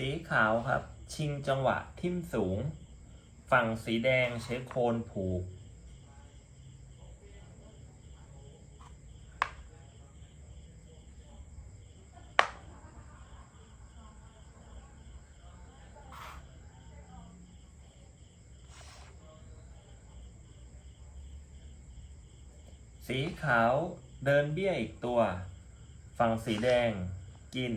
สีขาวครับ ชิงจังหวะทิ่มสูง ฝั่งสีแดงใช้โคนผูก สีขาวเดินเบี้ยอีกตัว ฝั่งสีแดงกิน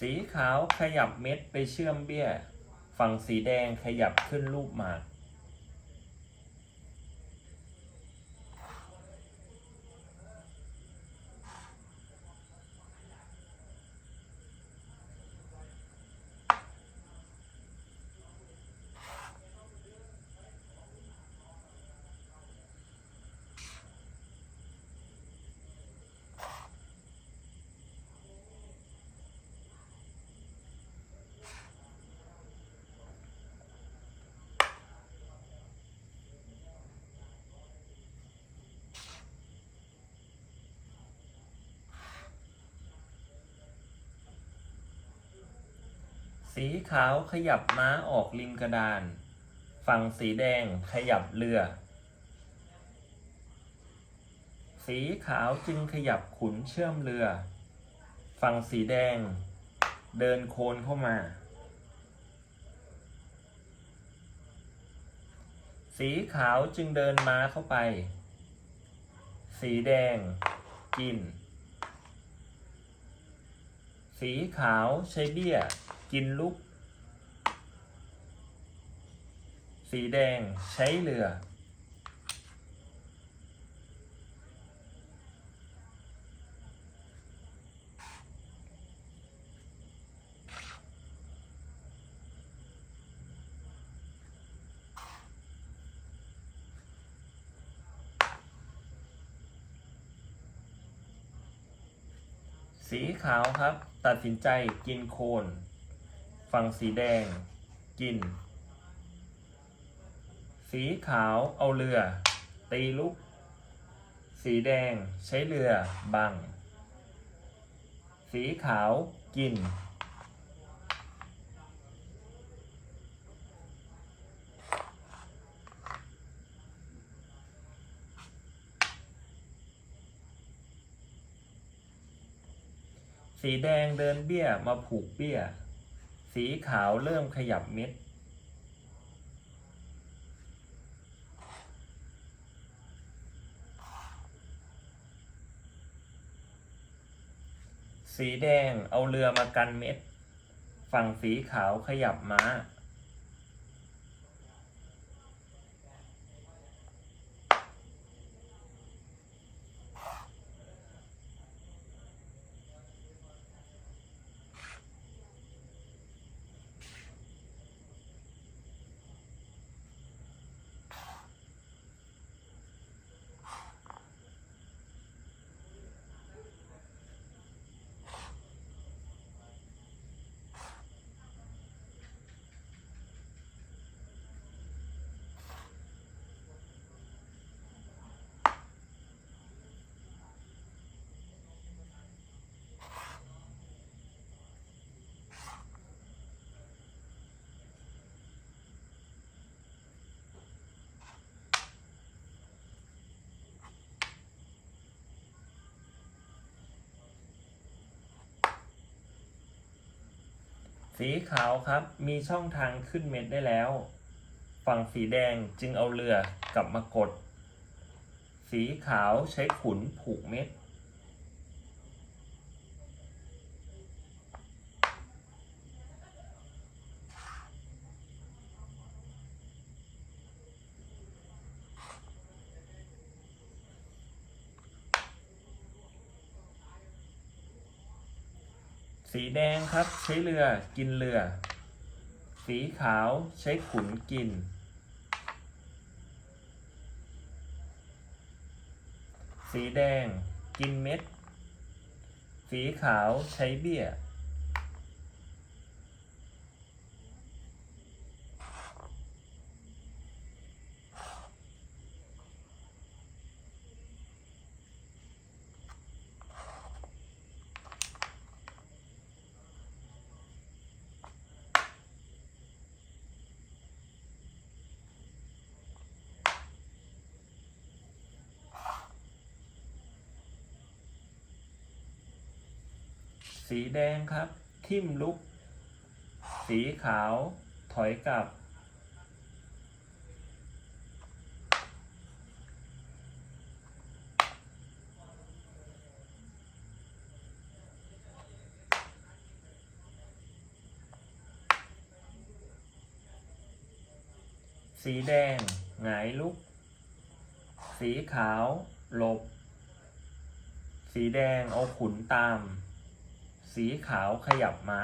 สีขาวขยับเม็ดไปเชื่อมเบี้ย ฝั่งสีแดงขยับขึ้นรูปหมาก สีขาวขยับม้าออกริมกระดาน ฝั่งสีแดงขยับเรือ สีขาวจึงขยับขุนเชื่อมเรือ ฝั่งสีแดง เดินโคนเข้ามา สีขาวจึงเดินม้าเข้าไป สีแดง กิน สีขาวใช้เบี้ย กินลุก สีแดงใช้เรือ สีขาวครับ ตัดสินใจกินโคน ฝั่งสีแดง กิน สีขาวเอาเรือ ตีลุก สีแดงใช้เรือบัง สีขาวกิน สีแดงเดินเบี้ยมาผูกเบี้ย สีขาวเริ่มขยับเม็ด สีแดงเอาเรือมากันเม็ด ฝั่งสีขาวขยับม้า สีขาวครับมีช่องทางขึ้นเม็ดได้แล้ว ฝั่งสีแดงจึงเอาเรือกลับมากด สีขาวใช้ขุนผูกเม็ด สีแดงครับใช้เรือกินเรือ สีขาวใช้ขุนกิน สีแดงกินเม็ด สีขาวใช้เบี้ย สีแดงครับ ทิมลุก สีขาว ถอยกลับ สีแดง หงายลุก สีขาว หลบ สีแดงเอาขุนตาม สีขาวขยับม้า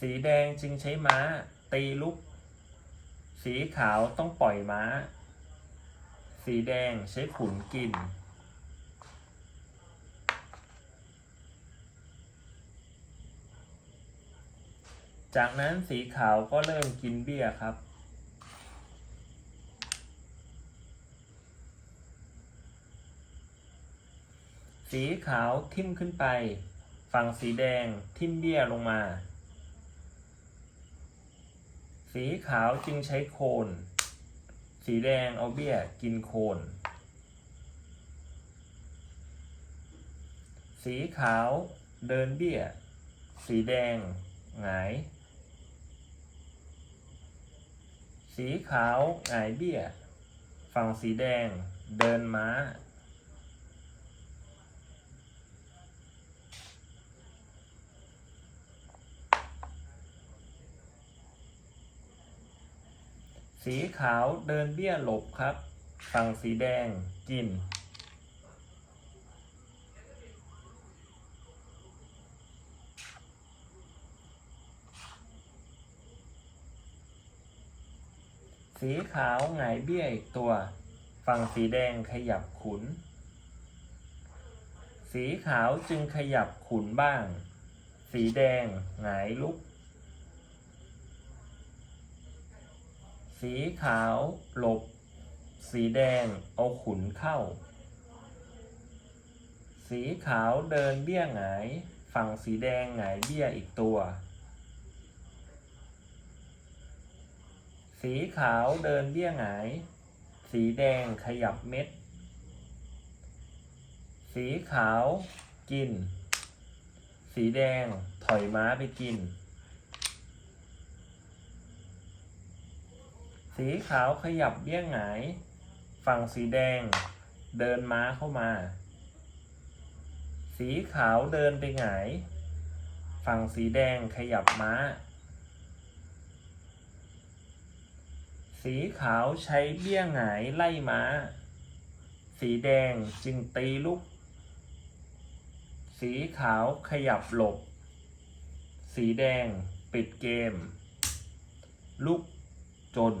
สีแดงจึงใช้ม้า ตีลุก สีขาวต้องปล่อยม้า สีแดงใช้ขุนกิน จากนั้นสีขาวก็เริ่มกินเบี้ยครับ สีขาวทิ่มขึ้นไป ฝั่งสีแดงทิ่มเบี้ยลงมา สีขาวจึงใช้โคน สีแดงเอาเบี้ยกินโคน สีขาวเดินเบี้ย สีแดงหงาย สีขาวหงายเบี้ย ฝั่งสีแดงเดินม้า สีขาวเดินเบี้ยหลบครับ ฝั่งสีแดงกิน สีขาวหงายเบี้ยอีกตัว ฝั่งสีแดงขยับขุน สีขาวจึงขยับขุนบ้าง สีแดงหงายลุก สีขาวหลบ สีแดงเอาขุนเข้า สีขาวเดินเบี้ยหงาย ฝั่งสีแดงหงายเบี้ยอีกตัว สีขาวเดินเบี้ยหงาย สีแดงขยับเม็ด สีขาวกิน สีแดงถอยม้าไปกิน สีขาวขยับเบี้ยหงาย ฝั่งสีแดง เดินม้าเข้ามา สีขาวเดินไปหงาย ฝั่งสีแดงขยับม้า สีขาวใช้เบี้ยหงายไล่ม้า สีแดงจึงตีลุก สีขาวขยับหลบ สีแดงปิดเกม ลุกจน